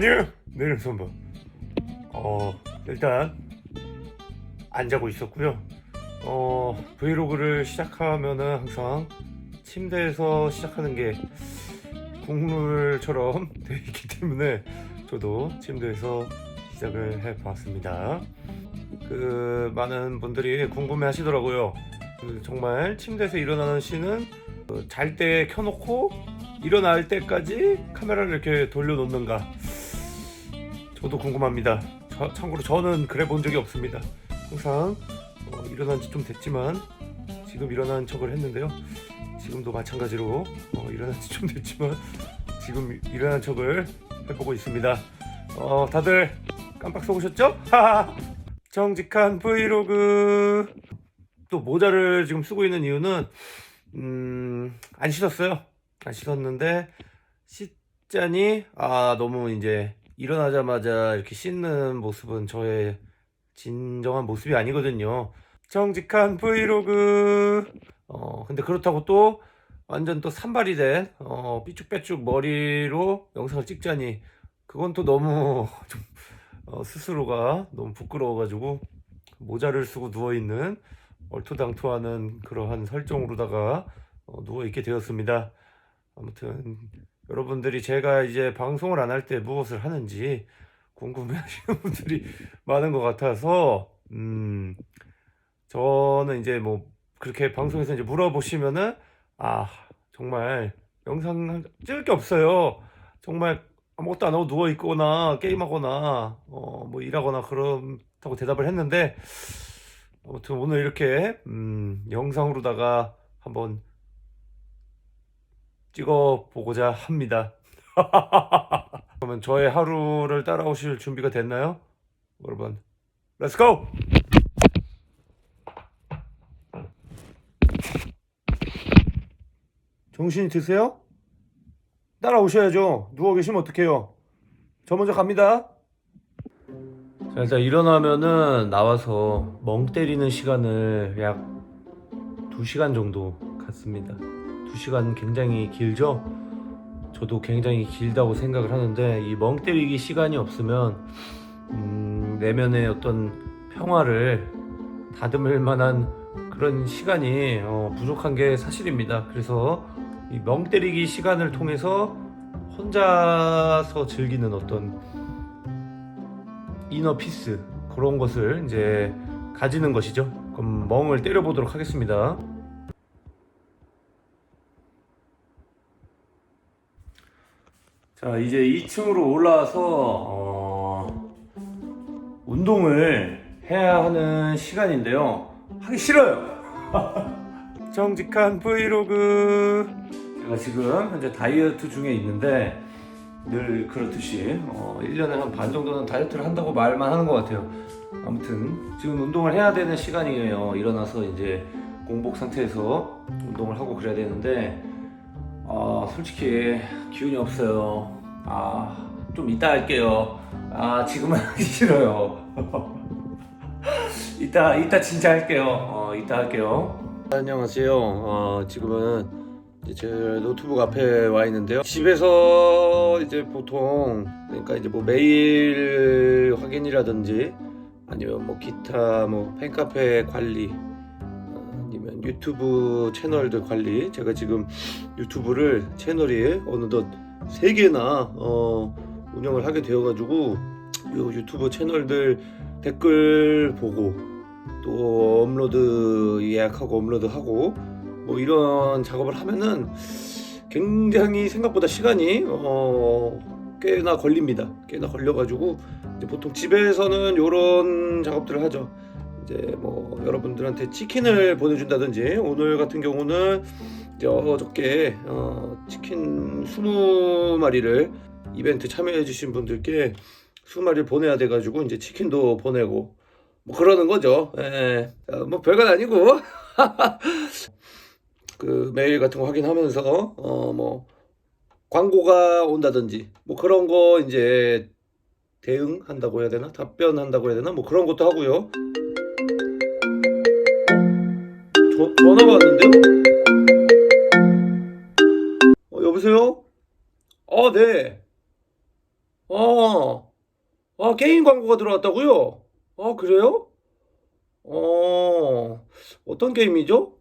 아니요. 내려서 한번. 어 일단 안 자고 있었고요. 어 브이로그를 시작하면은 항상 침대에서 시작하는 게 국룰처럼 돼 있기 때문에 저도 침대에서 시작을 해봤습니다. 그 많은 분들이 궁금해 하시더라고요. 그 정말 침대에서 일어나는 씬은 그 잘때 켜놓고 일어날 때까지 카메라를 이렇게 돌려놓는가 저도 궁금합니다. 저- 참고로 저는 그래 본 적이 없습니다. 항상 어, 일어난 지 좀 됐지만 지금 일어난 척을 했는데요. 지금도 마찬가지로 어, 일어난 지 좀 됐지만 지금 일어난 척을 해보고 있습니다. 어, 다들 깜빡 속으셨죠? 정직한 브이로그. 또 모자를 지금 쓰고 있는 이유는 음, 안 씻었어요. 안 씻었는데 씻자니 아 너무 이제 일어나자마자 이렇게 씻는 모습은 저의 진정한 모습이 아니거든요. 정직한 브이로그. 어 근데 그렇다고 또 완전 또 산발이 된 어, 삐쭉빼쭉 머리로 영상을 찍자니 그건 또 너무 좀 어, 스스로가 너무 부끄러워가지고 모자를 쓰고 누워 있는 얼토당토하는 그러한 설정으로다가 어, 누워 있게 되었습니다. 아무튼 여러분들이 제가 이제 방송을 안 할 때 무엇을 하는지 궁금해하시는 분들이 많은 것 같아서 음 저는 이제 뭐 그렇게 방송에서 이제 물어보시면은 아 정말 영상 찍을 게 없어요. 정말 아무것도 안 하고 누워 있거나 게임하거나 어 뭐 일하거나 그렇다고 대답을 했는데 아무튼 오늘 이렇게 음, 영상으로다가 한번 찍어 보고자 합니다. 그러면 저의 하루를 따라오실 준비가 됐나요? 여러분, 렛츠 고! 정신이 드세요? 따라오셔야죠. 누워 계시면 어떡해요? 저 먼저 갑니다. 자, 일단 일어나면은 나와서 멍 때리는 시간을 약 2시간 정도 갖습니다. 2시간 굉장히 길죠? 저도 굉장히 길다고 생각을 하는데 이 멍 때리기 시간이 없으면 음, 내면의 어떤 평화를 다듬을 만한 그런 시간이 어, 부족한 게 사실입니다. 그래서 이 멍 때리기 시간을 통해서 혼자서 즐기는 어떤 이너 피스 그런 것을 이제 가지는 것이죠. 그럼 멍을 때려 보도록 하겠습니다. 자, 이제 2층으로 올라와서 어, 운동을 해야 하는 시간인데요. 하기 싫어요. 정직한 브이로그. 제가 지금 현재 다이어트 중에 있는데 늘 그렇듯이 어, 1년에 한 반 정도는 다이어트를 한다고 말만 하는 것 같아요. 아무튼 지금 운동을 해야 되는 시간이에요. 일어나서 이제 공복 상태에서 운동을 하고 그래야 되는데 아 솔직히 기운이 없어요. 아 좀 이따 할게요. 아 지금은 하기 싫어요. 이따 이따 진짜 할게요. 어 이따 할게요. 안녕하세요. 어, 지금은 제 노트북 앞에 와 있는데요. 집에서 이제 보통 그러니까 이제 뭐 메일 확인이라든지 아니면 뭐 기타 뭐 팬카페 관리 어, 유튜브 채널들 관리 제가 지금 유튜브를 채널이 어느덧 세 개나 어, 운영을 하게 되어가지고 요 유튜브 채널들 댓글 보고 또 업로드 예약하고 업로드하고 뭐 이런 작업을 하면은 굉장히 생각보다 시간이 어 꽤나 걸립니다. 꽤나 걸려가지고 보통 집에서는 이런 작업들을 하죠. 이제 뭐 여러분들한테 치킨을 보내준다든지 오늘 같은 경우는 어저께 어 치킨 20마리를 이벤트 참여해주신 분들께 20마리를 보내야 돼가지고 이제 치킨도 보내고 뭐 그러는 거죠. 예. 어, 뭐 별건 아니고 그 메일 같은 거 확인하면서 어 뭐 광고가 온다든지 뭐 그런 거 이제 대응한다고 해야 되나 답변한다고 해야 되나 뭐 그런 것도 하고요. 저, 전화가 왔는데요? 어, 여보세요? 어, 네. 어, 아, 게임 광고가 들어왔다고요? 아, 그래요? 어, 어떤 게임이죠?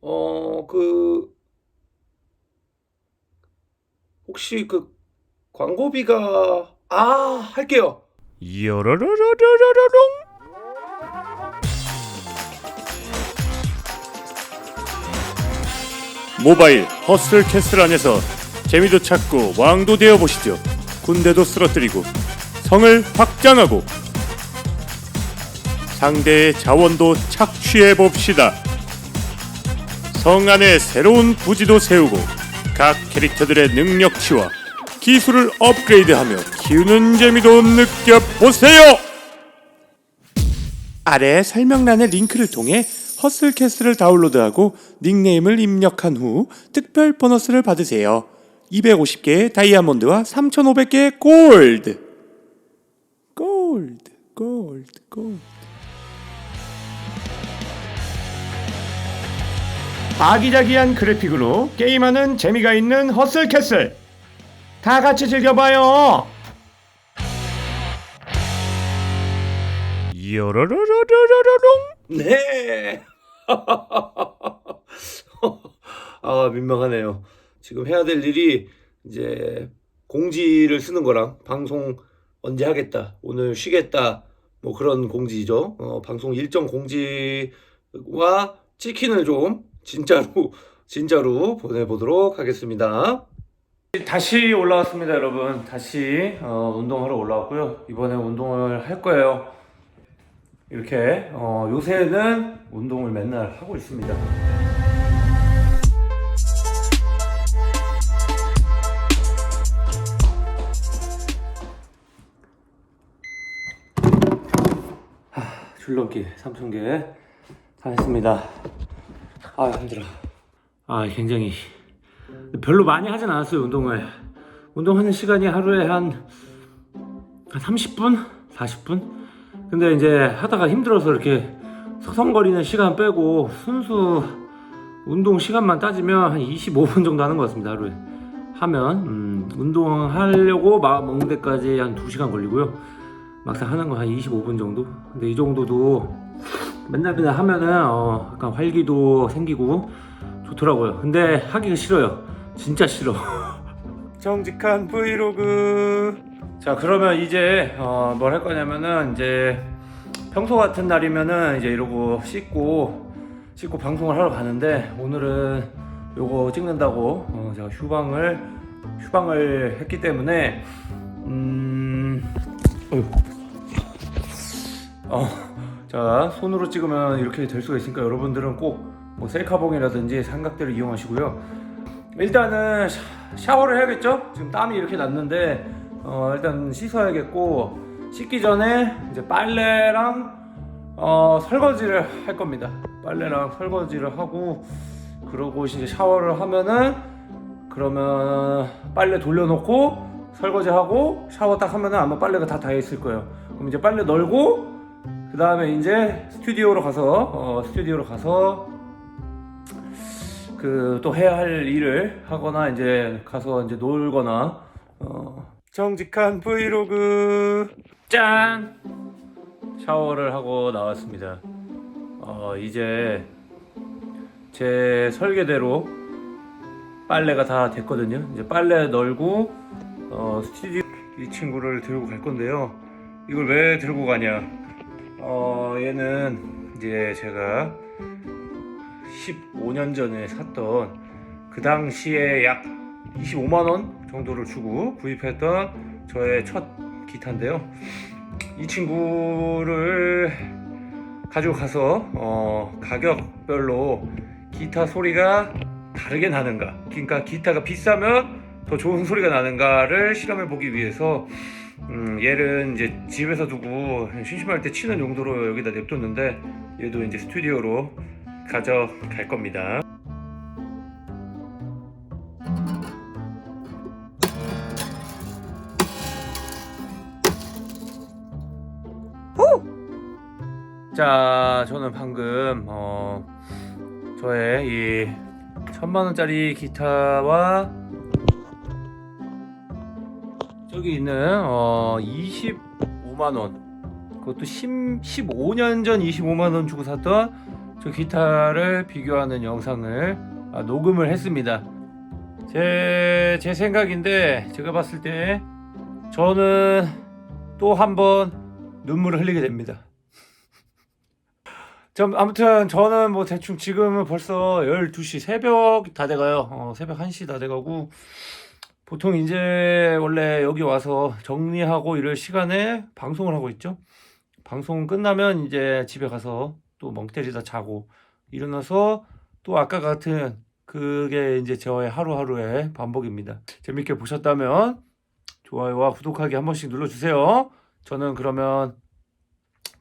어, 그, 혹시 그 광고비가, 아, 할게요. 요로로로로로롱 모바일 허슬 캐슬 안에서 재미도 찾고 왕도 되어 보시죠. 군대도 쓰러뜨리고 성을 확장하고 상대의 자원도 착취해 봅시다. 성 안에 새로운 부지도 세우고 각 캐릭터들의 능력치와 기술을 업그레이드하며 키우는 재미도 느껴보세요. 아래 설명란의 링크를 통해 허슬캐스를 다운로드하고 닉네임을 입력한 후 특별 보너스를 받으세요. 250개의 다이아몬드와 3,500개의 골드. 골드, 골드, 골드. 아기자기한 그래픽으로 게임하는 재미가 있는 허슬캐슬 다 같이 즐겨봐요 요로로로로로롱. 네. 아, 민망하네요. 지금 해야 될 일이 이제 공지를 쓰는 거랑 방송 언제 하겠다, 오늘 쉬겠다, 뭐 그런 공지죠. 어, 방송 일정 공지와 치킨을 좀 진짜로 진짜로 보내보도록 하겠습니다. 다시 올라왔습니다, 여러분. 다시 어, 운동하러 올라왔고요. 이번에 운동을 할 거예요. 이렇게 어, 요새는 운동을 맨날 하고 있습니다. 하, 줄넘기 3,000개 다 했습니다. 아 힘들어. 아 굉장히 별로 많이 하진 않았어요 운동을. 운동하는 시간이 하루에 한, 한 30분? 40분? 근데 이제 하다가 힘들어서 이렇게 서성거리는 시간 빼고 순수 운동 시간만 따지면 한 25분 정도 하는 것 같습니다 하루에. 하면 음, 운동하려고 마음 먹는 데까지 한 2시간 걸리고요. 막상 하는 거 한 25분 정도? 근데 이 정도도 맨날 맨날 하면은 어, 약간 활기도 생기고 좋더라고요. 근데 하기가 싫어요. 진짜 싫어. 정직한 브이로그 자 그러면 이제 어, 뭘 할 거냐면은 이제 평소 같은 날이면은 이제 이러고 씻고 씻고 방송을 하러 가는데 오늘은 요거 찍는다고 어, 제가 휴방을 휴방을 했기 때문에 음 어휴. 어, 자 손으로 찍으면 이렇게 될 수가 있으니까 여러분들은 꼭 뭐 셀카봉이라든지 삼각대를 이용하시고요. 일단은 샤- 샤워를 해야겠죠? 지금 땀이 이렇게 났는데 어, 일단 씻어야겠고 씻기 전에 이제 빨래랑 어, 설거지를 할 겁니다. 빨래랑 설거지를 하고 그러고 이제 샤워를 하면은 그러면 빨래 돌려놓고 설거지하고 샤워 딱 하면은 아마 빨래가 다 다 있을 거예요. 그럼 이제 빨래 널고 그 다음에 이제 스튜디오로 가서 어, 스튜디오로 가서 그 또 해야 할 일을 하거나 이제 가서 이제 놀거나 어 정직한 브이로그 짠 샤워를 하고 나왔습니다. 어 이제 제 설계대로 빨래가 다 됐거든요. 이제 빨래 널고 어 스튜디오 이 친구를 들고 갈 건데요. 이걸 왜 들고 가냐? 어 얘는 이제 제가 15년 전에 샀던 그 당시에 약 25만 원 정도를 주고 구입했던 저의 첫 기타인데요. 이 친구를 가지고 가서 어, 가격별로 기타 소리가 다르게 나는가, 그러니까 기타가 비싸면 더 좋은 소리가 나는가를 실험해 보기 위해서 음, 얘를 이제 집에서 두고 심심할 때 치는 용도로 여기다 냅뒀는데 얘도 이제 스튜디오로 가져갈 겁니다. 자, 저는 방금 어, 저의 이 천만 원짜리 기타와 저기 있는 어, 25 25만 원. 그것도 10, 15년 전 25만 원 주고 샀던 저 기타를 비교하는 영상을 아, 녹음을 했습니다. 제, 제 생각인데 제가 봤을 때 저는 또 한 번 눈물을 흘리게 됩니다. 좀 아무튼 저는 뭐 대충 지금은 벌써 12시 새벽 다 돼가요. 어, 새벽 1시 다 돼가고 보통 이제 원래 여기 와서 정리하고 이럴 시간에 방송을 하고 있죠. 방송 끝나면 이제 집에 가서 또 멍 때리다 자고 일어나서 또 아까 같은 그게 이제 저의 하루하루의 반복입니다. 재밌게 보셨다면 좋아요와 구독하기 한 번씩 눌러주세요. 저는 그러면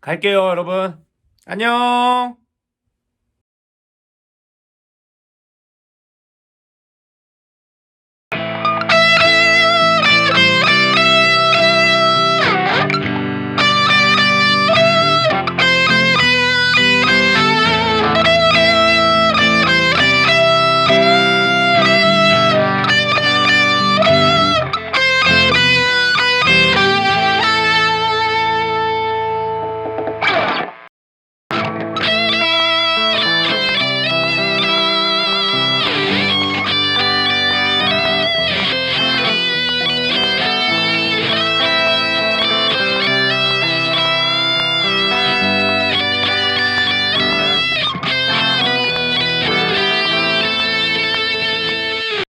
갈게요, 여러분. 안녕!